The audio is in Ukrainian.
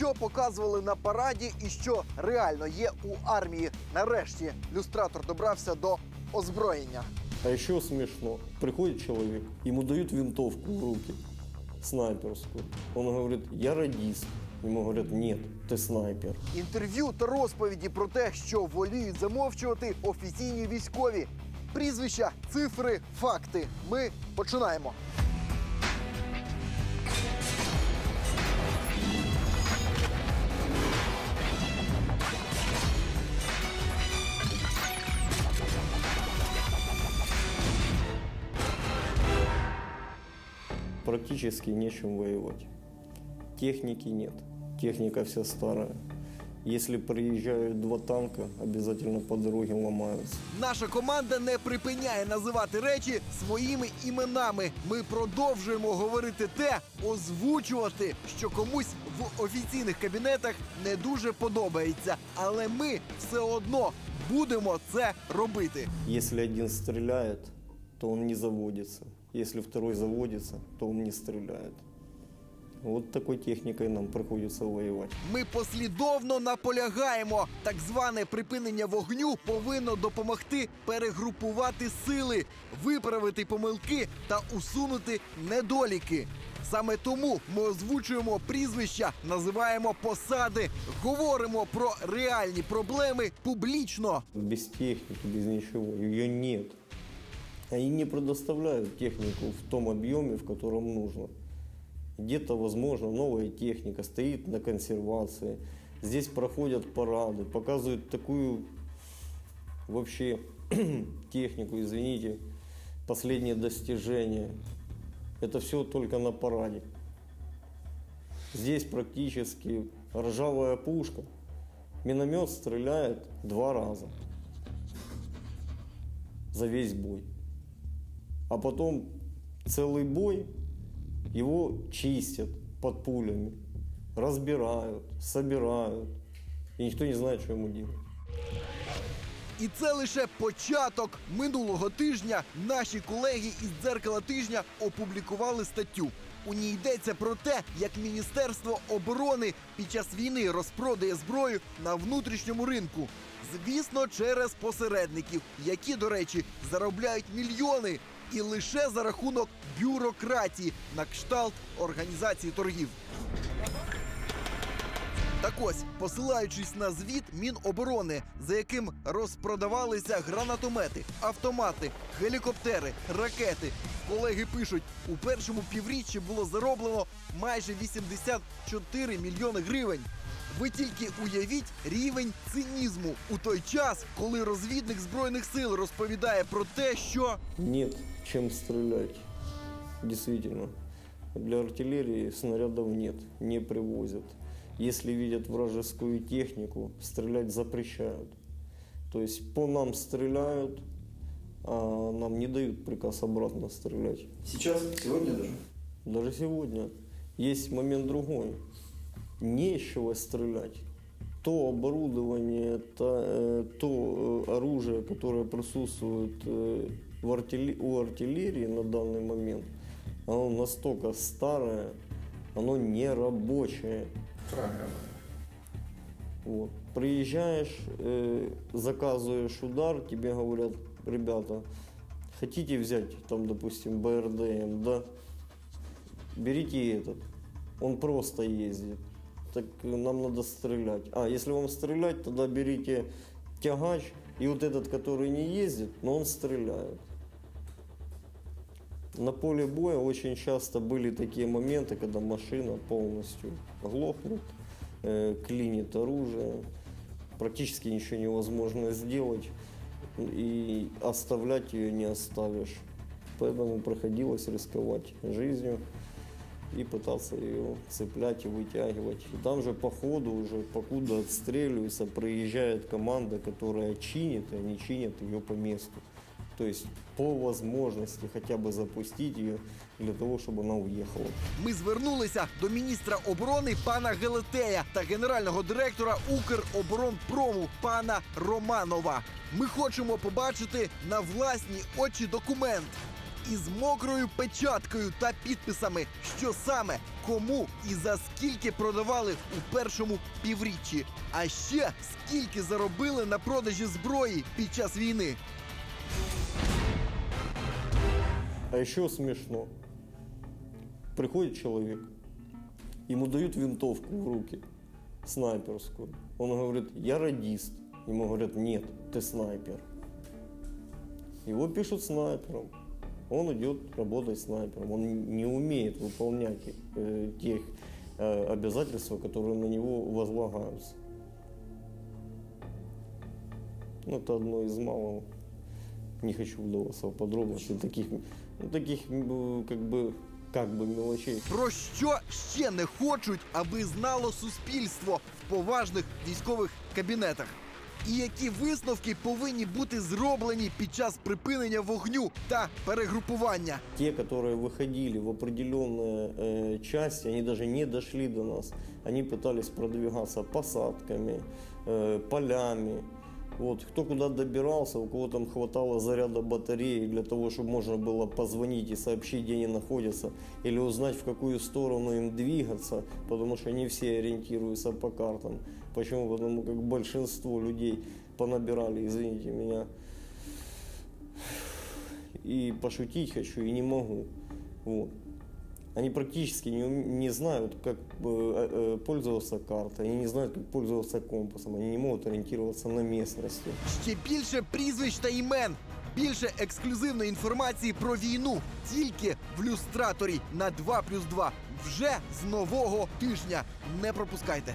що показували на параді і що реально є у армії. Нарешті люстратор добрався до озброєння. А еще смешно. Приходит человек, ему дают винтовку в руки, снайперскую. Он говорит, я радист. Ему говорят, нет, ты снайпер. Інтерв'ю та розповіді про те, що воліють замовчувати офіційні військові. Прізвища, цифри, факти. Ми починаємо. Практически нечем воевать. Техники нет. Техника вся старая. Если приезжают два танка, обязательно по дороге ломаются. Наша команда не припиняє називати речі своїми іменами. Ми продовжуємо говорити те, озвучувати, що комусь в офіційних кабінетах не дуже подобається. Але ми все одно будемо це робити. Если один стреляет, то он не заводится. Если второй заводится, то он не стреляет. Вот такой техникой нам приходится воевать. Ми послідовно наполягаємо. Так зване припинення вогню повинно допомогти перегрупувати сили, виправити помилки та усунути недоліки. Саме тому ми озвучуємо прізвища, називаємо посади, говоримо про реальні проблеми публічно. Без техники, без ничего. Ее нет. Они не предоставляют технику в том объеме, в котором нужно. Где-то, возможно, новая техника стоит на консервации. Здесь проходят парады, показывают такую вообще технику, извините, последние достижения. Это все только на параде. Здесь практически ржавая пушка. Миномет стреляет два раза за весь бой. А потом целый бой его чистят под пулями, разбирают, собирают. И никто не знает, что ему делать. І це лише початок минулого тижня. Наші колеги із дзеркала тижня опублікували статтю. У ній йдеться про те, як Міністерство оборони під час війни розпродає зброю на внутрішньому ринку. Звісно, через посередників, які, до речі, заробляють мільйони і лише за рахунок бюрократії на кшталт організації торгів. Так ось, посилаючись на звіт Міноборони, за яким розпродавалися гранатомети, автомати, гелікоптери, ракети. Колеги пишуть, у першому півріччі було зароблено майже 84 мільйони гривень. Ви тільки уявіть рівень цинізму у той час, коли розвідник збройних сил розповідає про те, що Нет чем стрелять. Действительно. Для артиллерии снарядов нет, не привозят. Если видят вражескую технику, стрелять запрещают. То есть по нам стреляют, а нам не дают приказ обратно стрелять. Сейчас, сегодня даже. Даже сегодня есть момент другой. Нечего стрелять. То оборудование, то, э, то э, оружие, которое присутствует э, в артиле- у артиллерии на данный момент, оно настолько старое, оно не рабочее. Правильно. Вот. Приезжаешь, э, заказываешь удар, тебе говорят, ребята, хотите взять, там, допустим, БРДМ, да, берите этот, он просто ездит, так нам надо стрелять. А, если вам стрелять, тогда берите тягач, и вот этот, который не ездит, но он стреляет. На поле боя очень часто были такие моменты, когда машина полностью глохнет, э, клинит оружие, практически ничего невозможно сделать, и оставлять ее не оставишь. Поэтому приходилось рисковать жизнью и пытаться ее цеплять и вытягивать. И там же по ходу уже, покуда отстреливаются, проезжает команда, которая чинит, и они чинят ее по месту. То есть по возможности хотя бы запустить ее для того, чтобы она уехала. ми звернулися до міністра оборони пана Гелетея та генерального директора Укроборонпрому пана Романова. Ми хочемо побачити на власні очі документ. із мокрою печаткою та підписами, що саме, кому і за скільки продавали у першому півріччі. А ще скільки заробили на продажі зброї під час війни. А еще смешно. Приходит человек, ему дают винтовку в руки, снайперскую. Он говорит, я радист. Ему говорят, нет, ты снайпер. Его пишут снайпером Он идет работать снайпером. Он не умеет выполнять э, тех э, обязательства, которые на него возлагаются. Ну, это одно из малого. Не хочу вдаваться в подробности таких, ну, таких м, как бы, как бы мелочей. Про що ще не хочуть, аби знало суспільство в поважних військових кабінетах? І які висновки повинні бути зроблені під час припинення вогню та перегрупування? Те, которые выходили в определенные э, части, они даже не дошли до нас. Они пытались продвигаться посадками, э, полями. Вот, кто куда добирался, у кого там хватало заряда батареи для того, чтобы можно было позвонить и сообщить, где они находятся, или узнать, в какую сторону им двигаться, потому что не все ориентируются по картам. Почему? Потому как большинство людей понабирали, извините меня, и пошутить хочу, и не могу. Вот. Они практически не, не знают, как э, э, пользоваться картой, они не знают, как пользоваться компасом, они не могут ориентироваться на местности. Ще більше прізвищ та імен, більше ексклюзивної інформації про війну тільки в люстраторі на 2+,2 вже з нового тижня. Не пропускайте.